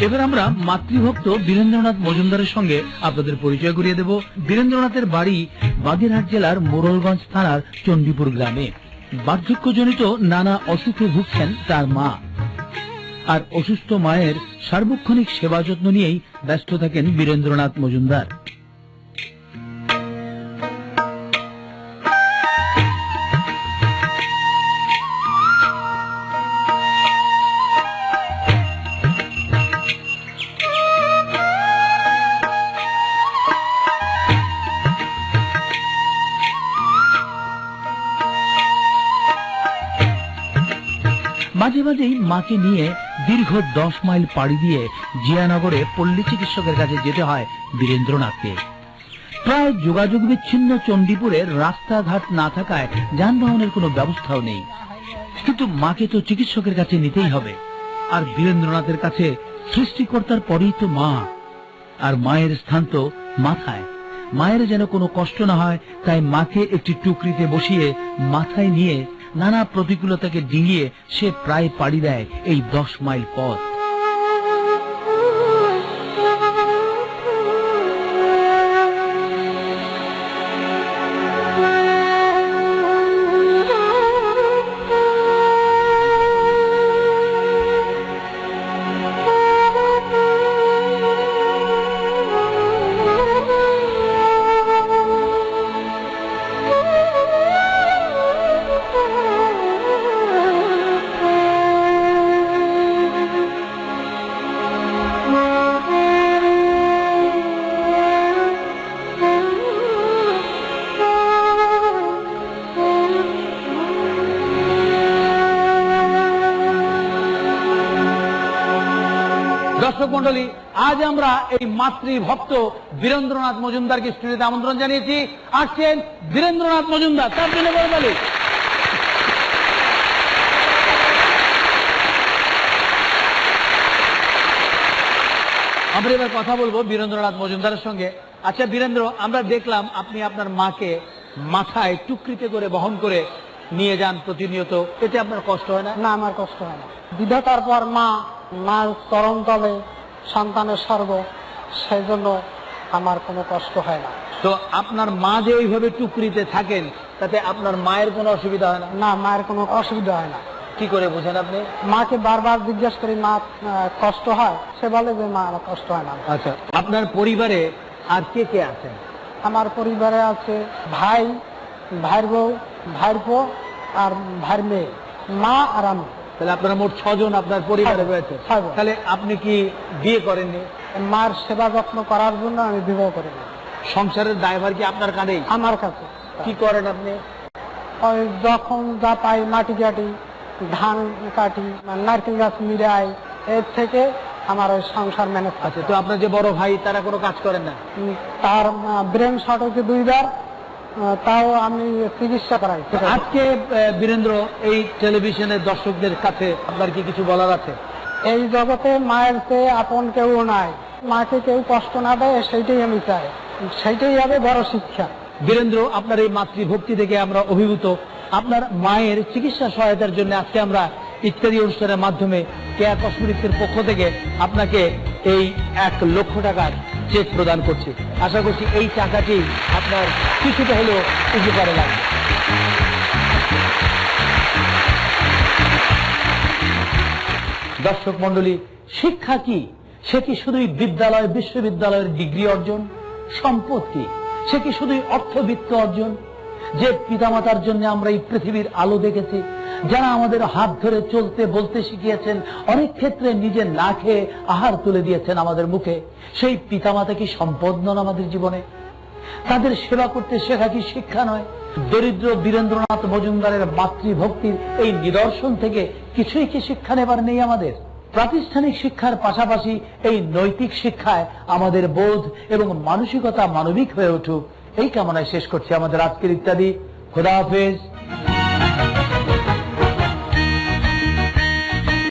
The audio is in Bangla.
এবার আমরা মাতৃভক্ত বীরেন্দ্রনাথ মজুমদারের সঙ্গে আপনাদের পরিচয় করিয়ে দেব। বীরেন্দ্রনাথের বাড়ি বাগেরহাট জেলার মোরলগঞ্জ থানার চণ্ডীপুর গ্রামে। বার্ধক্যজনিত নানা অসুখে ভুগছেন তার মা। আর অসুস্থ মায়ের সার্বক্ষণিক সেবা যত্ন নিয়েই ব্যস্ত থাকেন বীরেন্দ্রনাথ মজুমদার। মাঝে মাঝেই মাকে নিয়ে দীর্ঘ দশ মাইল পাড়ি দিয়ে জিয়ানগরে পল্লী চিকিৎসকের কাছে যেতে হয় বীরেন্দ্রনাথকে। প্রায় যোগাযোগ বিচ্ছিন্ন চণ্ডীপুরে রাস্তাঘাট না থাকায় যানবাহনের কোনো ব্যবস্থাও নেই। কিন্তু মাকে তো চিকিৎসকের কাছে নিতেই হবে। আর বীরেন্দ্রনাথের কাছে সৃষ্টিকর্তার পরেই তো মা। আর মায়ের স্থান তো মাথায়। মায়ের যেন কোনো কষ্ট না হয়, তাই মাকে একটি টুকরিতে বসিয়ে মাথায় নিয়ে নানা প্রতিকূলতাকে ডিঙিয়ে সে প্রায় পাড়ি দেয় এই দশ মাইল পথ। দর্শক মন্ডলী, আজ আমরা এই মাতৃভক্ত বীরেন্দ্রনাথ মজুমদারকে স্টুডিওতে আমন্ত্রণ জানিয়েছি। আসছেন বীরেন্দ্রনাথ মজুমদার, তার জন্য বলি আমরা এবার কথা বলব বীরেন্দ্রনাথ মজুমদারের সঙ্গে। আচ্ছা বীরেন্দ্র, আমরা দেখলাম আপনি আপনার মাকে মাথায় টুকরিতে করে বহন করে নিয়ে যান প্রতিনিয়ত। এতে আপনার কষ্ট হয় না? না, আমার কষ্ট হয় না। বিধাতার পর মা মার চরণ তবে সন্তানের স্বর্গ সেই জন্য আমার কোনো কষ্ট হয় না। তো আপনার মা যে ওইভাবে টুকরিতে থাকেন তাতে আপনার মায়ের কোনো অসুবিধা হয় না? না মায়ের কোনো অসুবিধা হয় না। কি করে বোঝেন আপনি? মাকে বারবার জিজ্ঞেস করি মা কষ্ট হয়? সে বলে যে মা আমার কষ্ট হয় না। আচ্ছা আপনার পরিবারে আর কে কে আছেন আমার পরিবারে আছে ভাই ভাইয়ের বউ ভাইয়ের আর ভাইয়ের মেয়ে মা আর আমি। তাহলে আপনারা মোট ছজন আপনার পরিবারে রয়েছে। তাহলে আপনি কি বিয়ে করেননি? মার সেবা যত্ন করার জন্য আমি বিবাহ করি সংসারের দায়ভার কি আপনার কাঁধেই আমার কাছে। কি করেন আপনি? যখন যা পাই মাটি কাটি ধান কাটি নারকেল গাছ মিরাই এর থেকে আমার ওই সংসার ম্যানেজ আছে তো আপনার যে বড় ভাই তারা কোনো কাজ করেন না? তার ব্রেন শর্ট হচ্ছে দুইবার। তাও আমি চিকিৎসা করাই আজকে বীরেন্দ্র এই টেলিভিশনের দর্শকদের কাছে আপনার কি কিছু বলার আছে? এই জগতে মায়ের চেয়ে আপন কেউ নাই। মাকে কেউ কষ্ট না দেয় সেইটাই আমি চাই। সেইটাই হবে বড় শিক্ষা। বীরেন্দ্র আপনার এই মাতৃভক্তি থেকে আমরা অভিভূত। আপনার মায়ের চিকিৎসা সহায়তার জন্য আজকে আমরা ইত্যাদি অনুষ্ঠানের মাধ্যমে কেয়া কসমেটিক্সের পক্ষ থেকে আপনাকে এই এক লক্ষ টাকার চেক প্রদান করছি। আশা করছি এই টাকাটি আপনার কিছুটা হলেও উপকারে লাগবে। দর্শক মন্ডলী শিক্ষা কি? সে কি শুধুই বিদ্যালয়, বিশ্ববিদ্যালয়ের ডিগ্রি অর্জন? সম্পদ কি? সে কি শুধুই অর্থবিত্ত অর্জন? যে পিতামাতার জন্য আমরা এই পৃথিবীর আলো দেখেছি যারা আমাদের হাত ধরে চলতে, বলতে শিখিয়েছেন, অনেক ক্ষেত্রে নিজে না খেয়ে আহার তুলে দিয়েছেন আমাদের মুখে। সেই পিতামাতা কি সম্পদ নন আমাদের জীবনে? তাদের সেবা করতে শেখা কি শিক্ষা নয়? দরিদ্র বীরেন্দ্রনাথ মজুমদারের মাতৃভক্তির এই নিদর্শন থেকে কিছুই কি শিক্ষা নেবার নেই আমাদের? প্রাতিষ্ঠানিক শিক্ষার পাশাপাশি এই নৈতিক শিক্ষায় আমাদের বোধ এবং মানসিকতা মানবিক হয়ে উঠুক। এই কামনায় শেষ করছি আমাদের আজকের ইত্যাদি। খোদা হাফেজ।